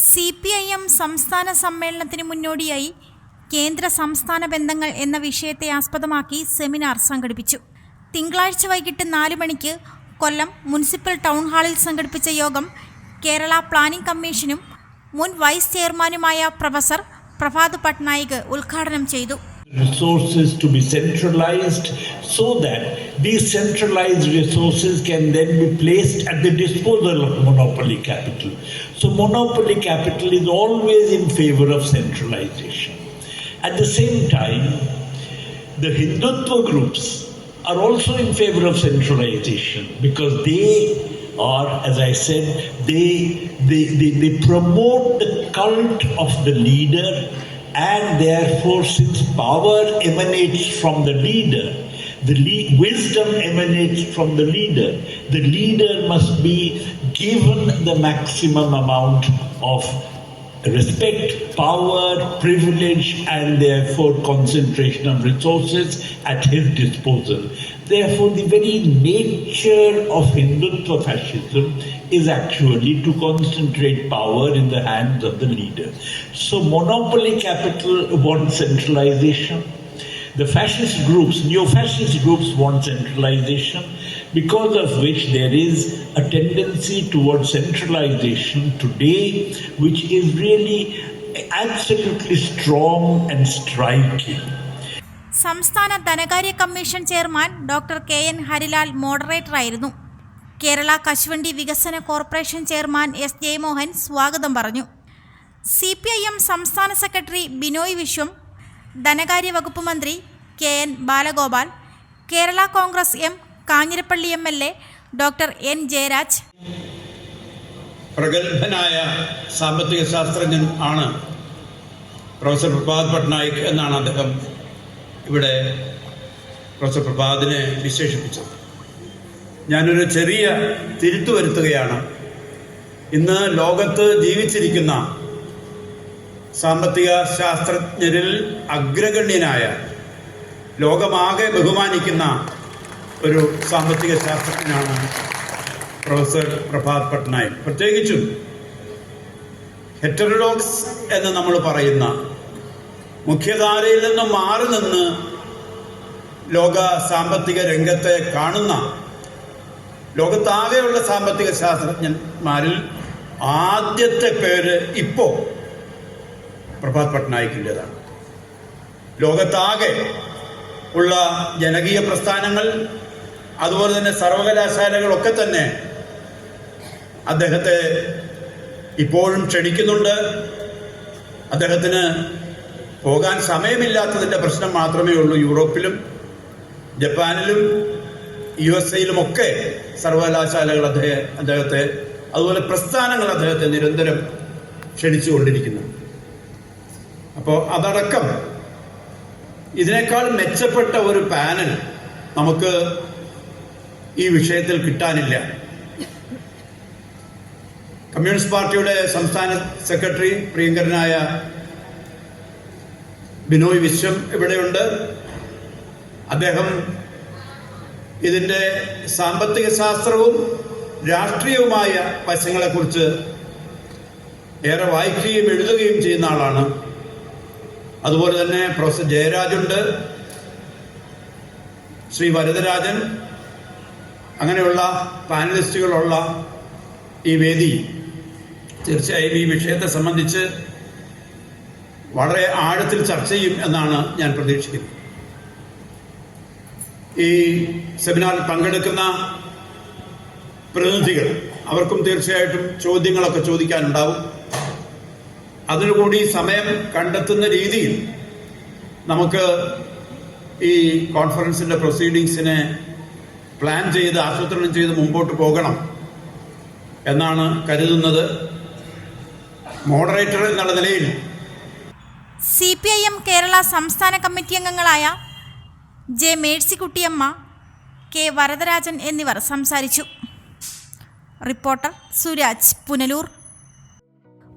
C P I M സംസ്ഥാന സമ്മേളനത്തിന് മുന്നോടിയായി കേന്ദ്ര സംസ്ഥാന ബന്ധങ്ങൾ എന്ന വിഷയത്തെ ആസ്പദമാക്കി സെമിനാർ സംഘടിപ്പിച്ചു. തിങ്കളാഴ്ച വൈകിട്ട് നാല് മണിക്ക് കൊല്ലം മുനിസിപ്പൽ ടൗൺ ഹാളിൽ സംഘടിപ്പിച്ച യോഗം കേരള പ്ലാനിംഗ് കമ്മീഷനും മുൻ വൈസ് ചെയർമാനുമായ പ്രൊഫസർ പ്രഭാത് പട്നായിക് ഉദ്ഘാടനം ചെയ്തു. Resources to be centralized so that these centralized resources can then be placed at the disposal of monopoly capital. So, monopoly capital is always in favor of centralization. At the same time, the Hindutva groups are also in favor of centralization because they are, as I said, they, they, they, they promote the cult of the leader and therefore, since power emanates from the leader, the le- wisdom emanates from the leader. The leader must be given the maximum amount of respect, power, privilege, and therefore concentration of resources at his disposal. Therefore, the very nature of Hindutva fascism is actually to concentrate power in the hands of the leader. So, monopoly capital wants centralization. The fascist groups, neo fascist groups want centralization, because of which there is a tendency towards centralization today, which is really absolutely strong and striking. സംസ്ഥാന ധനകാര്യ commission chairman doctor K N Harilal മോഡറേറ്ററായിരുന്നു Kerala കശുവണ്ടി വികസന corporation chairman S Jayamohan സ്വാഗതം പറഞ്ഞു C P I M സംസ്ഥാന secretary Binoy Viswam ധനകാര്യ വകുപ്പ് മന്ത്രി K N Balagopal Kerala Congress M Kanjirappally M L A doctor N Jayaraj. പ്രഗത്ഭനായ സാമ്പത്തിക ശാസ്ത്രജ്ഞൻ ആണ് പ്രൊഫസർ പ്രഭാത് പട്നായിക് എന്നാണ് അദ്ദേഹം ഇവിടെ പ്രൊഫസർ പ്രഭാതിനെ വിശേഷിപ്പിച്ചത്. ഞാനൊരു ചെറിയ തിരുത്തു വരുത്തുകയാണ്. ഇന്ന് ലോകത്ത് ജീവിച്ചിരിക്കുന്ന സാമ്പത്തിക ശാസ്ത്രജ്ഞരിൽ അഗ്രഗണ്യനായ ലോകമാകെ ബഹുമാനിക്കുന്ന ഒരു സാമ്പത്തിക ശാസ്ത്രജ്ഞനാണ് പ്രൊഫസർ പ്രഭാത് പട്നായിക്. പ്രത്യേകിച്ചും ഹെറ്ററഡോക്സ് എന്ന് നമ്മൾ പറയുന്ന മുഖ്യധാരയിൽ നിന്നും മാറി നിന്ന് ലോക സാമ്പത്തിക രംഗത്തെ കാണുന്ന ലോകത്താകെയുള്ള സാമ്പത്തിക ശാസ്ത്രജ്ഞന്മാരിൽ ആദ്യത്തെ പേര് ഇപ്പോ പ്രഭാത് പട്നായിക്കിന്റെതാണ്. ലോകത്താകെ ഉള്ള ജനകീയ പ്രസ്ഥാനങ്ങൾ അതുപോലെ തന്നെ സർവകലാശാലകളൊക്കെ തന്നെ അദ്ദേഹത്തെ ഇപ്പോഴും ക്ഷണിക്കുന്നുണ്ട്. അദ്ദേഹത്തിന് പോകാൻ സമയമില്ലാത്തതിന്റെ പ്രശ്നം മാത്രമേ ഉള്ളൂ. യൂറോപ്പിലും ജപ്പാനിലും യു എസ് എയിലുമൊക്കെ സർവകലാശാലകൾ അദ്ദേഹം അദ്ദേഹത്തെ അതുപോലെ പ്രസ്ഥാനങ്ങൾ അദ്ദേഹത്തെ നിരന്തരം ക്ഷണിച്ചുകൊണ്ടിരിക്കുന്നു. അപ്പോൾ അതടക്കം ഇതിനേക്കാൾ മെച്ചപ്പെട്ട ഒരു പാനൽ നമുക്ക് ഈ വിഷയത്തിൽ കിട്ടാനില്ല. കമ്മ്യൂണിസ്റ്റ് പാർട്ടിയുടെ സംസ്ഥാന സെക്രട്ടറി പ്രിയങ്കരനായ ബിനോയ് വിശ്വം ഇവിടെയുണ്ട്. അദ്ദേഹം ഇതിന്റെ സാമ്പത്തിക ശാസ്ത്രവും രാഷ്ട്രീയവുമായ വശങ്ങളെക്കുറിച്ച് ഏറെ വായിക്കുകയും എഴുതുകയും ചെയ്യുന്ന ആളാണ്. അതുപോലെ തന്നെ പ്രൊഫസർ ജയരാജുണ്ട് ശ്രീ വരദരാജൻ അങ്ങനെയുള്ള പാനലിസ്റ്റുകളുള്ള ഈ വേദി തീർച്ചയായും ഈ വിഷയത്തെ സംബന്ധിച്ച് വളരെ ആഴത്തിൽ ചർച്ച ചെയ്യും എന്നാണ് ഞാൻ പ്രതീക്ഷിക്കുന്നത്. ഈ സെമിനാറിൽ പങ്കെടുക്കുന്ന പ്രതിനിധികൾ അവർക്കും തീർച്ചയായിട്ടും ചോദ്യങ്ങളൊക്കെ ചോദിക്കാനുണ്ടാവും. അതിനുകൂടി സമയം കണ്ടെത്തുന്ന രീതിയിൽ നമുക്ക് ഈ കോൺഫറൻസിന്റെ പ്രൊസീഡിങ്സിനെ പ്ലാൻ ചെയ്ത് ആസൂത്രണം ചെയ്ത് മുമ്പോട്ട് പോകണം എന്നാണ് കരുതുന്നത് മോഡറേറ്റർ എന്നുള്ള നിലയിൽ. C P I M Kerala സംസ്ഥാന കമ്മിറ്റി അംഗങ്ങളായ ജെ മേഴ്സിക്കുട്ടിയമ്മ കെ വരദരാജൻ എന്നിവർ സംസാരിച്ചു. റിപ്പോർട്ടർ സുരാജ് പുനലൂർ.